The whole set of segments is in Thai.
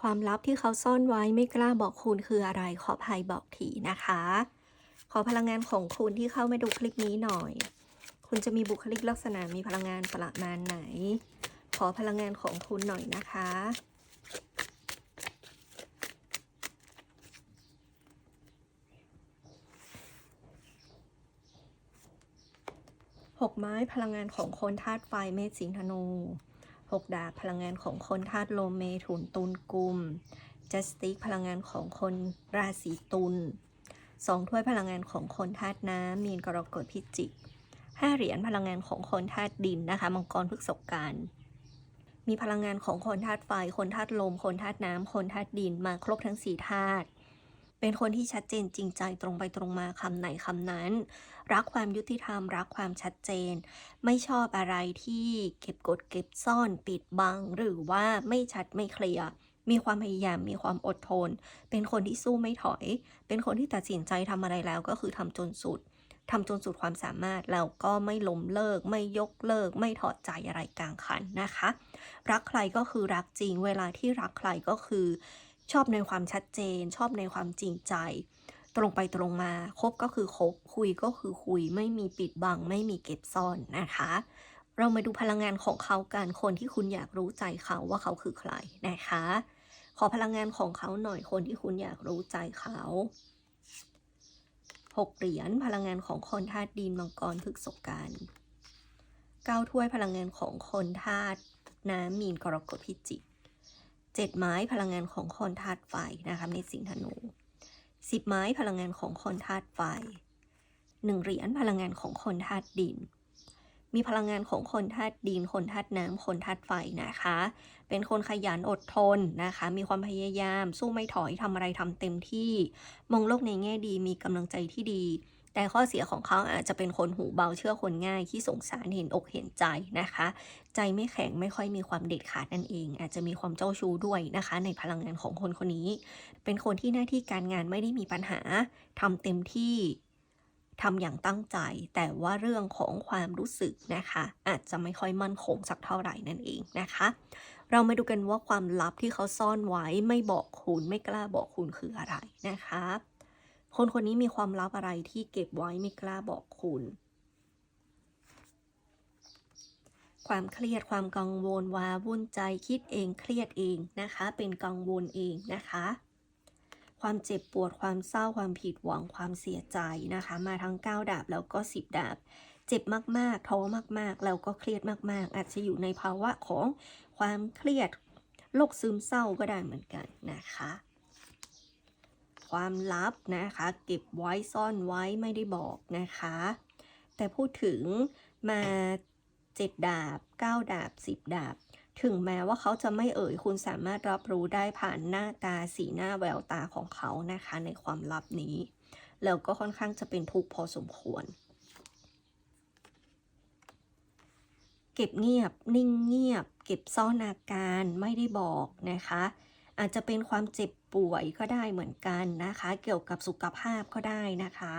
ความลับที่เขาซ่อนไว้ไม่กล้าบอกคุณคืออะไร ขอภัยบอกทีนะคะ ขอพลังงานของคุณที่เข้ามาดูคลิปนี้หน่อย คุณจะมีบุคลิกลักษณะมีพลังงานประมาณไหน ขอพลังงานของคุณหน่อยนะคะหกไม้พลังงานของคนธาตุไฟเมษสิงห์ธนู หกดาบพลังงานของคนธาตุโลเมถุนตุลกุมจัสติกพลังงานของคนราศีตุลสองถ้วยพลังงานของคนธาตุน้ำมีนกรกฎพิจิกห้าเหรียญพลังงานของคนธาตุดินนะคะมังกรพฤกษการ มีพลังงานของคนธาตุไฟ คนธาตุลม คนธาตุน้ำคนธาตุดินมาครบทั้งสี่ธาตุ เป็นคนที่ชัดเจนจริงใจตรงไปตรงมาคำไหนคำนั้น รักความยุติธรรม รักความชัดเจน ไม่ชอบอะไรที่เก็บกดเก็บซ่อนปิดบัง หรือว่าไม่ชัดไม่เคลียร์มีความพยายามมีความอดทน เป็นคนที่สู้ไม่ถอย เป็นคนที่ตัดสินใจทำอะไรแล้วก็คือทำจนสุดทำจนสุดความสามารถแล้วก็ไม่ล้มเลิก ไม่ยกเลิก ไม่ถอดใจอะไรกลางคันนะคะ รักใครก็คือรักจริง เวลาที่รักใครก็คือ ชอบในความชัดเจน ชอบในความจริงใจ ตรงไปตรงมาคบก็คือคบ คุยก็คือคุย ไม่มีปิดบัง ไม่มีเก็บซ่อนนะคะ เรามาดูพลังงานของเขากันคนที่คุณอยากรู้ใจเขาว่าเขาคือใครนะคะ ขอพลังงานของเขาหน่อยคนที่คุณอยากรู้ใจเขาหกเหรียญพลังงานของคนธาตุดินมังกรพฤกษการเก้าถ้วยพลังงานของคนธาตุน้ำมีนกรกฎพิจิก เจ็ดไม้พลังงานของคนธาตุไฟนะคะในสิงธนูสิบไม้พลังงานของคนธาตุไฟหนึ่งเหรียญพลังงานของคนธาตุดิน มีพลังงานของคนธาตุดิน คนธาตุน้ำคนธาตุไฟนะคะ เป็นคนขยันอดทนนะคะ มีความพยายาม สู้ไม่ถอยทำอะไรทำเต็มที่ มองโลกในแง่ดี มีกำลังใจที่ดี แต่ข้อเสียของเขาอาจจะเป็นคนหูเบาเชื่อคนง่ายที่สงสารเห็นอกเห็นใจนะคะ ใจไม่แข็งไม่ค่อยมีความเด็ดขาดนั่นเอง อาจจะมีความเจ้าชู้ด้วยนะคะ ในพลังงานของคนคนนี้ เป็นคนที่หน้าที่การงานไม่ได้มีปัญหาทำเต็มที่ทำอย่างตั้งใจ แต่ว่าเรื่องของความรู้สึกนะคะ อาจจะไม่ค่อยมั่นคงสักเท่าไหร่นั่นเองนะคะ เรามาดูกันว่าความลับที่เขาซ่อนไว้ไม่บอกคุณไม่กล้าบอกคุณคืออะไรนะคะ คนคนนี้มีความลับอะไรที่เก็บไว้ไม่กล้าบอกคุณ ความเครียดความกังวลวาวุ่นใจคิดเองเครียดเองนะคะ เป็นกังวลเองนะคะ ความเจ็บปวดความเศร้าความผิดหวังความเสียใจนะคะ มาทั้ง 9 ดาบแล้วก็ 10 ดาบ เจ็บมากๆท้อมากๆ แล้วก็เครียดมากๆ อาจจะอยู่ในภาวะของความเครียดโรคซึมเศร้าก็ได้เหมือนกันนะคะ ความลับนะคะ เก็บไว้ซ่อนไว้ไม่ได้บอกนะคะ แต่พูดถึงมาเจ็ดดาบ9ดาบ10ดาบ ถึงแม้ว่าเขาจะไม่เอ่ยคุณสามารถรับรู้ได้ผ่านหน้าตาสีหน้าแววตาของเขานะคะ ในความลับนี้ แล้วก็ค่อนข้างจะเป็นทุกข์พอสมควร เก็บเงียบนิ่งเงียบ เก็บซ่อนอาการไม่ได้บอกนะคะ อาจจะเป็นความเจ็บ ป่วยก็ได้เหมือนกันนะคะ เกี่ยวกับสุขภาพก็ได้นะคะ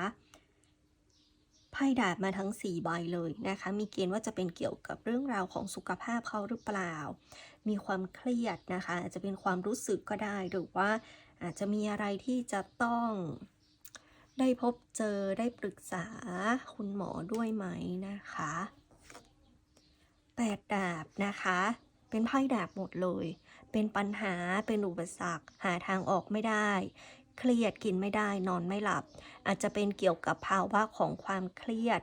ไพ่ดาบมาทั้ง 4 ใบเลยนะคะ มีเกณฑ์ว่าจะเป็นเกี่ยวกับเรื่องราวของสุขภาพเขาหรือเปล่า มีความเครียดนะคะ อาจจะเป็นความรู้สึกก็ได้ หรือว่าอาจจะมีอะไรที่จะต้อง ได้พบเจอได้ปรึกษาคุณหมอด้วยไหมนะคะแปดดาบนะคะ เป็นไพ่ดาบหมดเลย เป็นปัญหา เป็นอุปสรรค หาทางออกไม่ได้ เครียดกินไม่ได้ นอนไม่หลับ อาจจะเป็นเกี่ยวกับภาวะของความเครียด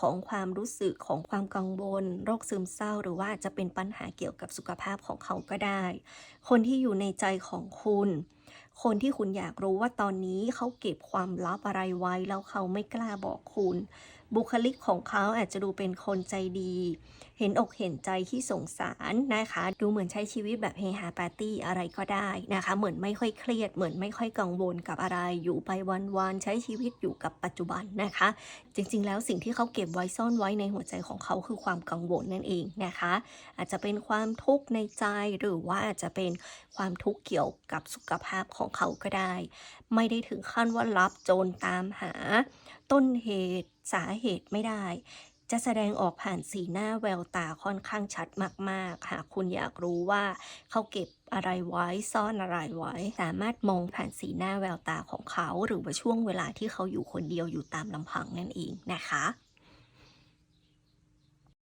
ของความรู้สึก ของความกังวล โรคซึมเศร้า หรือว่าจะเป็นปัญหาเกี่ยวกับสุขภาพของเขาก็ได้ คนที่อยู่ในใจของคุณ คนที่คุณอยากรู้ว่าตอนนี้เขาเก็บความลับอะไรไว้ แล้วเขาไม่กล้าบอกคุณ บุคลิกของเขาอาจจะดูเป็นคนใจดี เห็นอกเห็นใจที่สงสารนะคะ ดูเหมือนใช้ชีวิตแบบเฮฮาปาร์ตี้อะไรก็ได้นะคะ เหมือนไม่ค่อยเครียด เหมือนไม่ค่อยกังวลกับอะไร อยู่ไปวันๆใช้ชีวิตอยู่กับปัจจุบันนะคะ จริงๆ แล้วสิ่งที่เขาเก็บไว้ซ่อนไว้ในหัวใจของเขาคือความกังวลนั่นเองนะคะ อาจจะเป็นความทุกข์ในใจหรือว่าอาจจะเป็นความทุกข์เกี่ยวกับสุขภาพของเขาก็ได้ ไม่ได้ถึงขั้นว่ารับโจรตามหา ต้นเหตุสาเหตุไม่ได้จจะแสดงออกผ่านสีหน้าแววตาค่อนข้างชัดมากๆ หากคุณอยากรู้ว่าเขาเก็บอะไรไว้ซ่อนอะไรไว้ สามารถมองผ่านสีหน้าแววตาของเขา หรือว่าช่วงเวลาที่เขาอยู่คนเดียวอยู่ตามลำพังนั่นเองนะคะ